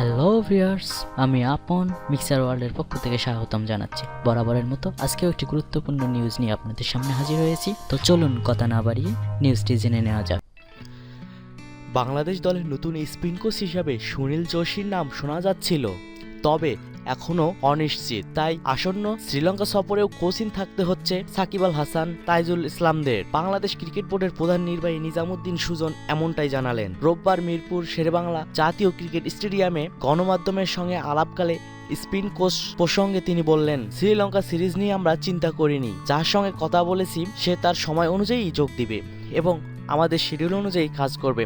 Hello viewers আমি আপন mixer ওয়ার্ল্ডের পক্ষ থেকে স্বাগতম জানাচ্ছি। বরাবরের মতো আজকেও একটি গুরুত্বপূর্ণ নিউজ নিয়ে আপনাদের সামনে হাজির হয়েছি। তো চলুন কথা না বাড়িয়ে নিউজটি জেনে নেওয়া যাক। বাংলাদেশ দলের নতুন স্পিন কোচ হিসাবে সুনীল জোশীর নাম শোনা যাচ্ছিল। তবে এখনও অনিশ্চিত। তাই আসন্ন শ্রীলঙ্কা সফরেও কোচিং থাকতে হচ্ছে সাকিব আল হাসান, তাইজুল ইসলামদের। বাংলাদেশ ক্রিকেট বোর্ডের প্রধান নির্বাহী নিজামুদ্দিন সুজন এমনটাই জানালেন। রোববার মিরপুর শেরেবাংলা জাতীয় ক্রিকেট স্টেডিয়ামে গণমাধ্যমের সঙ্গে আলাপকালে স্পিন কোচ প্রসঙ্গে তিনি বললেন, শ্রীলঙ্কা সিরিজ নিয়ে আমরা চিন্তা করিনি। যার সঙ্গে কথা বলেছি, সে তার সময় অনুযায়ী যোগ দিবে এবং আমাদের শিডিউল অনুযায়ী কাজ করবে।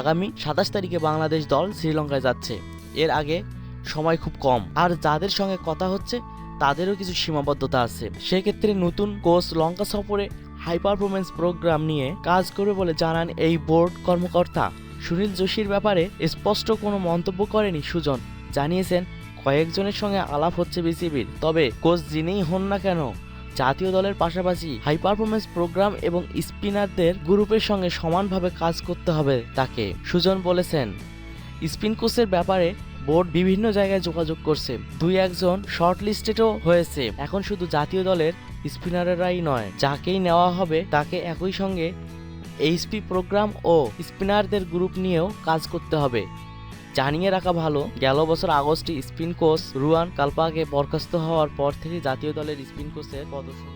আগামী সাতাশ তারিখে বাংলাদেশ দল শ্রীলঙ্কায় যাচ্ছে। এর আগে সময় খুব কম। আর যাদের সঙ্গে কথা হচ্ছে, তাদেরও কিছু সীমাবদ্ধতা আছে। সেক্ষেত্রে নতুন কোচ লঙ্কা সফরে হাই পারফরমেন্স প্রোগ্রাম নিয়ে কাজ করবে বলে জানান এই বোর্ড কর্মকর্তা। সুনীল যোশীর ব্যাপারে স্পষ্ট কোনো মন্তব্য করেনি সুজন। জানিয়েছেন, কয়েকজনের সঙ্গে আলাপ হচ্ছে বিসিবির। তবে কোচ যিনিই হন না কেন, জাতীয় দলের পাশাপাশি হাই পারফরমেন্স প্রোগ্রাম এবং স্পিনারদের গ্রুপের সঙ্গে সমানভাবে কাজ করতে হবে তাকে। সুজন বলেছেন স্পিন কোচের ব্যাপারে বোর্ড বিভিন্ন জায়গায় যোগাযোগ করছে। দুই একজন শর্ট লিস্টেডও হয়েছে। এখন শুধু জাতীয় দলের স্পিনারেরাই নয়, যাকেই নেওয়া হবে তাকে একই সঙ্গে এইচপি প্রোগ্রাম ও স্পিনারদের গ্রুপ নিয়েও কাজ করতে হবে। জানিয়ে রাখা ভালো, গেল বছর আগস্টে স্পিন কোচ রুয়ান কালপাকে বরখাস্ত হওয়ার পর থেকে জাতীয় দলের স্পিন কোচের প্রদর্শন